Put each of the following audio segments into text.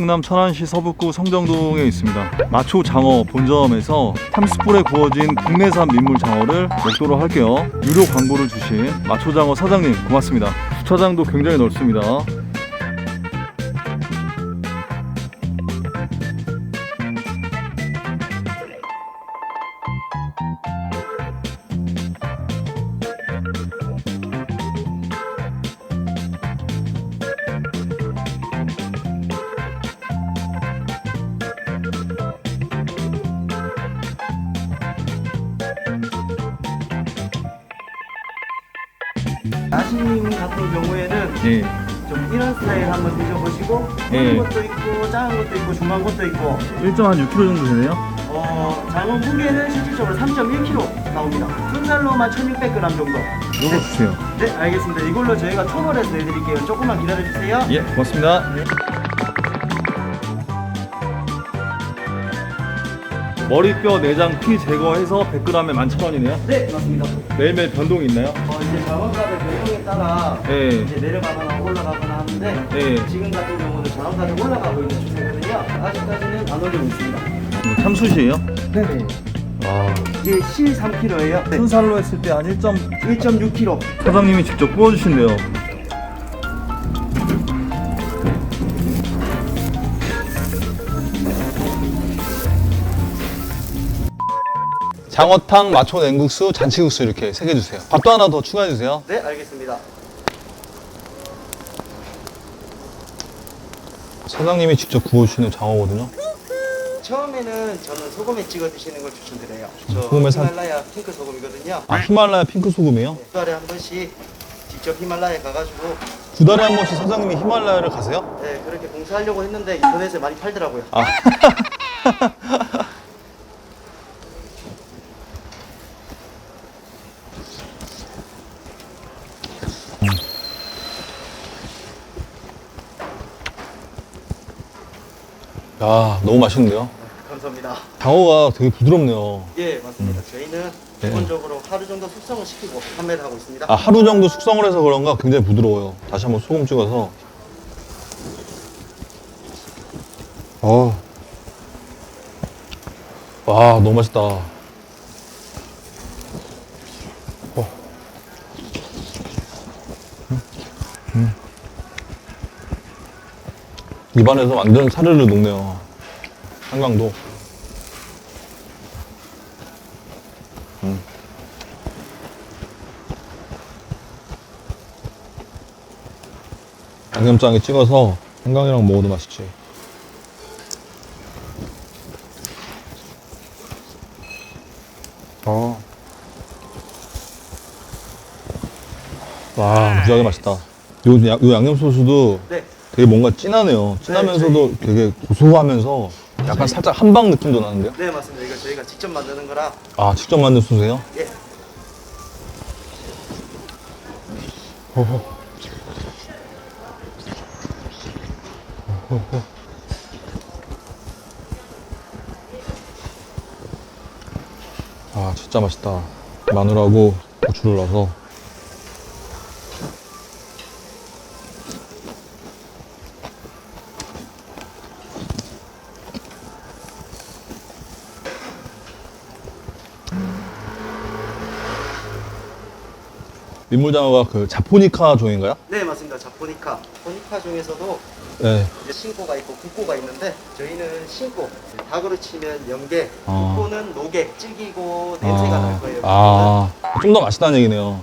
충남 천안시 서북구 성정동에 있습니다. 마초 장어 본점에서 30불에 구워진 국내산 민물 장어를 먹도록 할게요. 유료 광고를 주신 마초 장어 사장님 고맙습니다. 주차장도 굉장히 넓습니다. 같은 경우에는 예. 좀 이런 스타일 한번 드셔보시고 예. 큰 것도 있고 작은 것도 있고 중간 것도 있고 1.6kg 정도 되네요. 어, 장어 무게는 실질적으로 3.1kg 나옵니다. 순살로만 1,600g 정도. 이거 주세요. 네, 알겠습니다. 이걸로 저희가 초벌해서 내드릴게요. 조금만 기다려주세요. 예, 고맙습니다. 머리뼈, 내장, 피 제거해서 100g에 11,000원이네요. 네, 맞습니다. 매일매일 변동이 있나요? 어, 이제 장어가를 배경에 따라 예. 이제 내려가거나 올라가거나 하는데 예. 지금 같은 경우는 장어가를 올라가고 있는 추세거든요. 아직까지는 안 올리고 있습니다. 이거 참숯이에요? 네. 아. 이게 13kg예요. 네. 순살로 했을 때 한 1. 1.6kg. 사장님이 직접 구워주신대요. 장어탕, 마초 냉국수, 잔치국수 이렇게 세 개 주세요. 밥도 하나 더 추가해 주세요. 네, 알겠습니다. 사장님이 직접 구워주시는 장어거든요. 처음에는 저는 소금에 찍어 드시는 걸 추천드려요. 저 소금에 사- 히말라야 핑크 소금이거든요. 아 히말라야 핑크 소금이요? 두 달에 한 번씩 직접 히말라야 가가지고 두 달에 한 번씩 사장님이 히말라야를 가세요? 네, 그렇게 봉사하려고 했는데 인터넷에 많이 팔더라고요. 아. 야, 너무 맛있는데요? 감사합니다. 장어가 되게 부드럽네요. 예, 맞습니다. 저희는 네. 기본적으로 하루 정도 숙성을 시키고 판매를 하고 있습니다. 아, 하루 정도 숙성을 해서 그런가 굉장히 부드러워요. 다시 한번 소금 찍어서. 어. 와, 너무 맛있다. 입안에서 완전 사르르 녹네요. 한강도. 양념장에 찍어서 생강이랑 먹어도 맛있지. 어. 와, 무지하게 맛있다. 요, 양- 요 양념 소스도 네, 되게 뭔가 진하네요. 진하면서도 되게 고소하면서 약간 살짝 한방 느낌도 나는데요? 네 맞습니다. 이거 저희가 직접 만드는 거라 아, 직접 만든 소스예요? 예. 아 진짜 맛있다 마늘하고 고추를 넣어서 민물장어가 그 자포니카 종인가요? 네 맞습니다. 자포니카, 포니카 중에서도 네. 이제 신고가 있고 국고가 있는데 저희는 신고, 닭으로 치면 연계, 아. 국고는 노개, 질기고 냄새가 날 거예요. 아, 좀 더 맛있다는 얘기네요.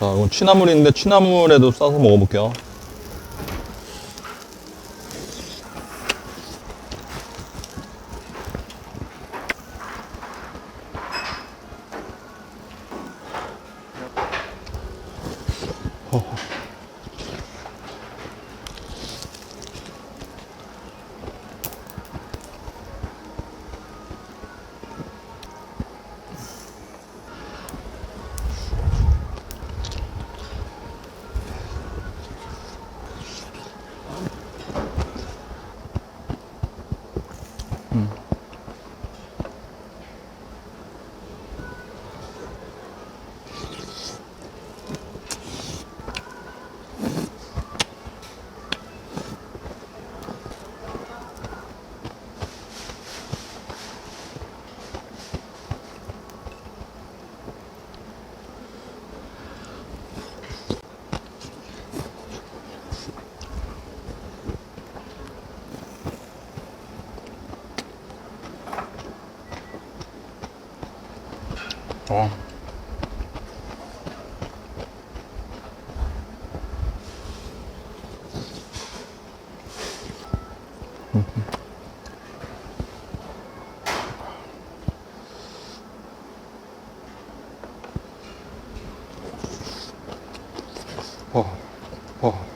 자, 이건 취나물인데 취나물에도 싸서 먹어볼게요. 어. 어, 어.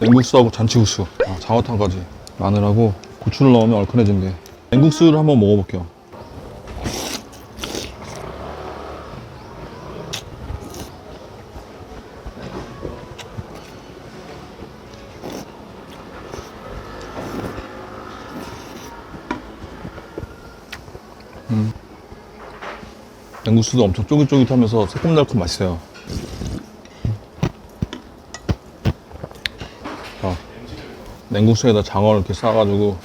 냉국수하고 잔치국수, 아, 장어탕까지 마늘하고 고추를 넣으면 얼큰해진대. 냉국수를 한번 먹어볼게요. 냉국수도 엄청 쫄깃쫄깃하면서 새콤달콤 맛있어요. 자, 냉국수에다 장어를 이렇게 싸가지고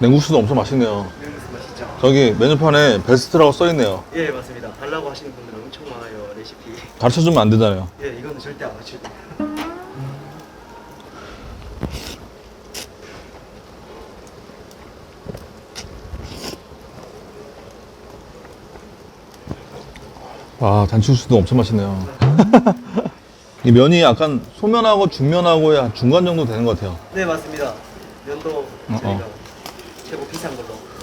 냉국수도 엄청 맛있네요. 냉국수 맛있죠? 저기 메뉴판에 베스트라고 써있네요. 예, 맞습니다. 달라고 하시는 분들은 엄청 많아요, 레시피. 가르쳐주면 안 되잖아요. 예, 이거는 절대 안 맞추죠. 와, 잔치국수도 엄청 맛있네요. 이 면이 약간 소면하고 중면하고의 한 중간 정도 되는 것 같아요. 네, 맞습니다. 면도 저희가 어. 최고 비싼 걸로.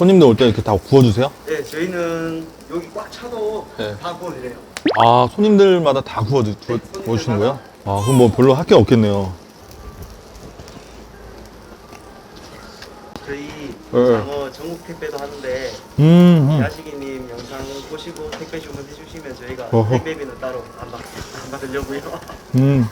손님들 올 때 이렇게 다 구워주세요? 네, 저희는 여기 꽉 차도 네. 다 구워드려요. 아, 손님들마다 다 구워주, 구, 구워주시는 거예요? 아, 그럼 뭐 별로 할 게 없겠네요. 저희 네. 장어 전국 택배도 하는데 음, 음. 야식이님 영상 보시고 택배 주문해 주시면 저희가 어허. 택배비는 따로 안, 받, 안 받으려고요. 음.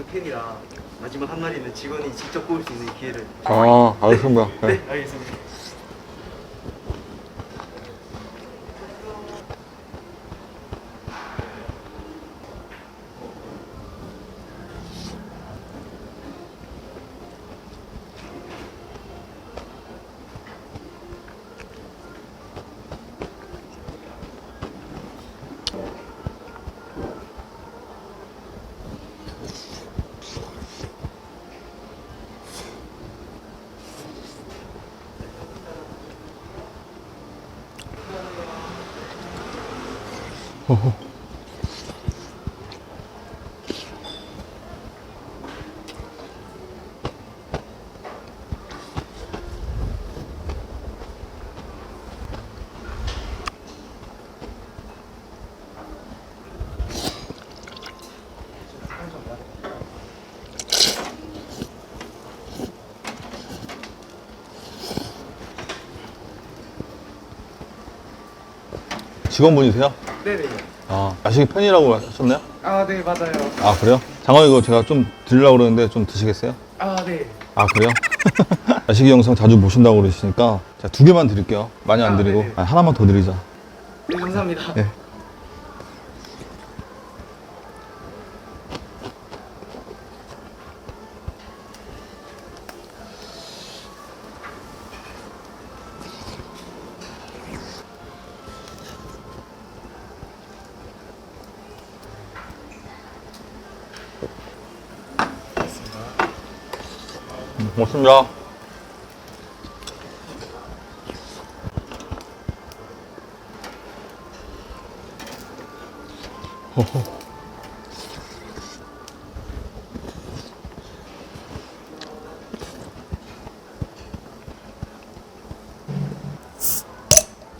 엄청 팬이라 마지막 한 마리는 직원이 직접 구울 수 있는 기회를. 아, 알겠습니다. 네, 알겠습니다. 직원분이세요? 네네. 아, 야식이 팬이라고 하셨나요? 아, 네, 맞아요. 아, 그래요? 장어 이거 제가 좀 드리려고 그러는데 좀 드시겠어요? 아, 네. 아, 그래요? 야식이 영상 자주 보신다고 그러시니까 제가 두 개만 드릴게요. 많이 안 아, 드리고. 네네. 아, 하나만 더 드리자. 네, 감사합니다. 네. 음, 고맙습니다.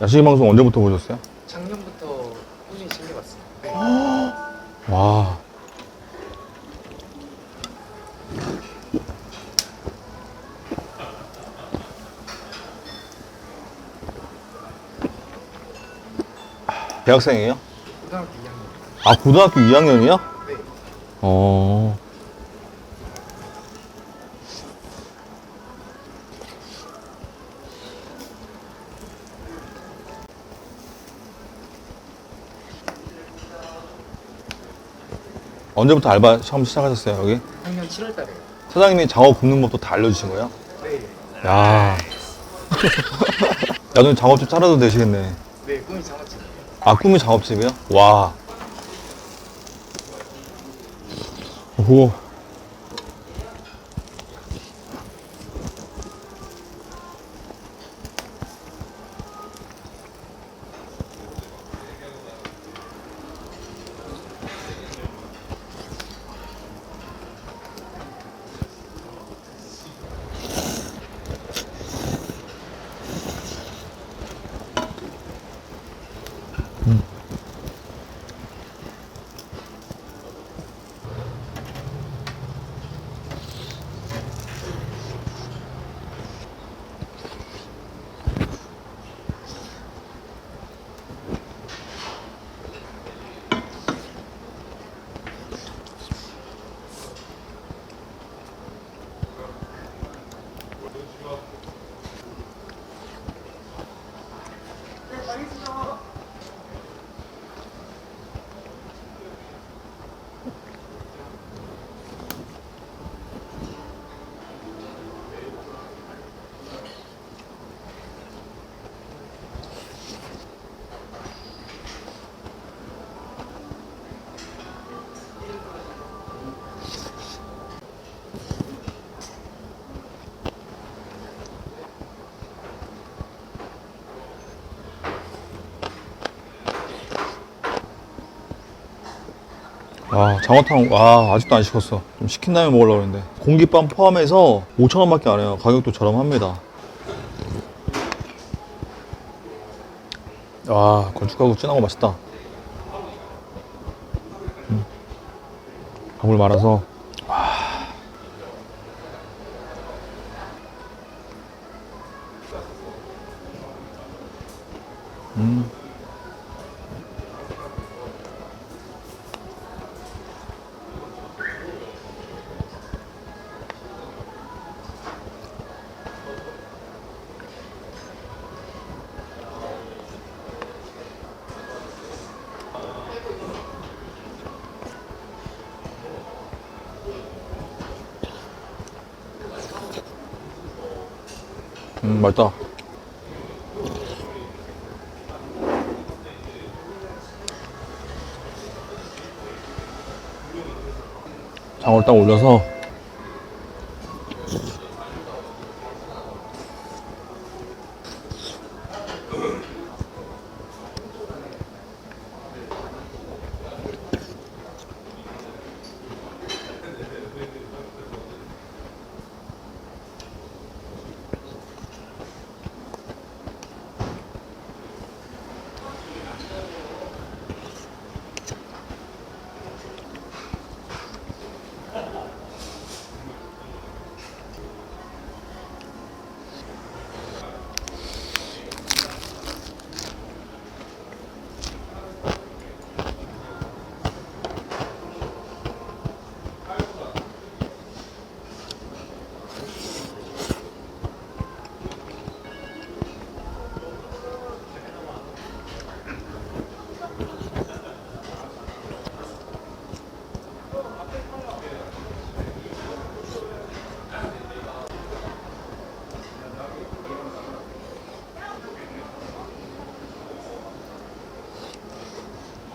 야식이 방송 언제부터 보셨어요? 작년부터 꾸준히 챙겨봤어요. 네. 대학생이에요? 고등학교 2학년. 아, 고등학교 2학년이요? 네. 어. 언제부터 알바 처음 시작하셨어요, 여기? 작년 7월 달에요. 사장님이 장어 굽는 법도 다 알려주신 거예요? 네. 야. 나중에 장어집 차려도 되시겠네. 네, 꿈이 장어집. 아, 꿈이 작업집이요? 와. 오. 아, 장어탕, 와, 아직도 안 식었어. 좀 식힌 다음에 먹으려고 했는데. 공깃밥 포함해서 5,000원밖에 안 해요. 가격도 저렴합니다. 와, 건축가루 진하고 맛있다. 음. 밥을 말아서. 음. 음, 맛있다. 장어를 딱 올려서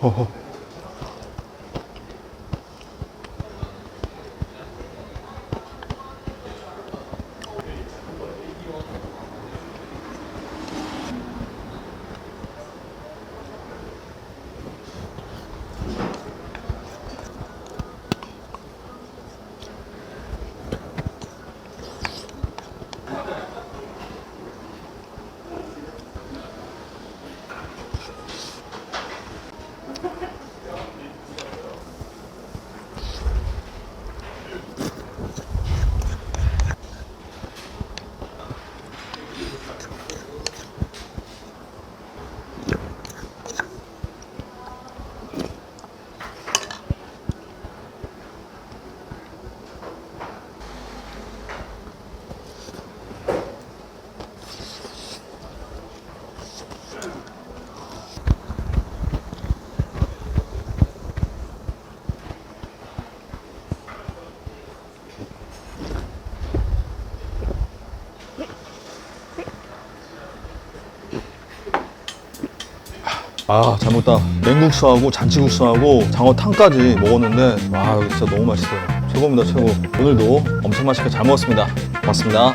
허허. 아, 잘 먹다. 냉국수하고 잔치국수하고 장어탕까지 먹었는데, 와, 진짜 너무 맛있어요. 최고입니다, 최고. 오늘도 엄청 맛있게 잘 먹었습니다. 고맙습니다.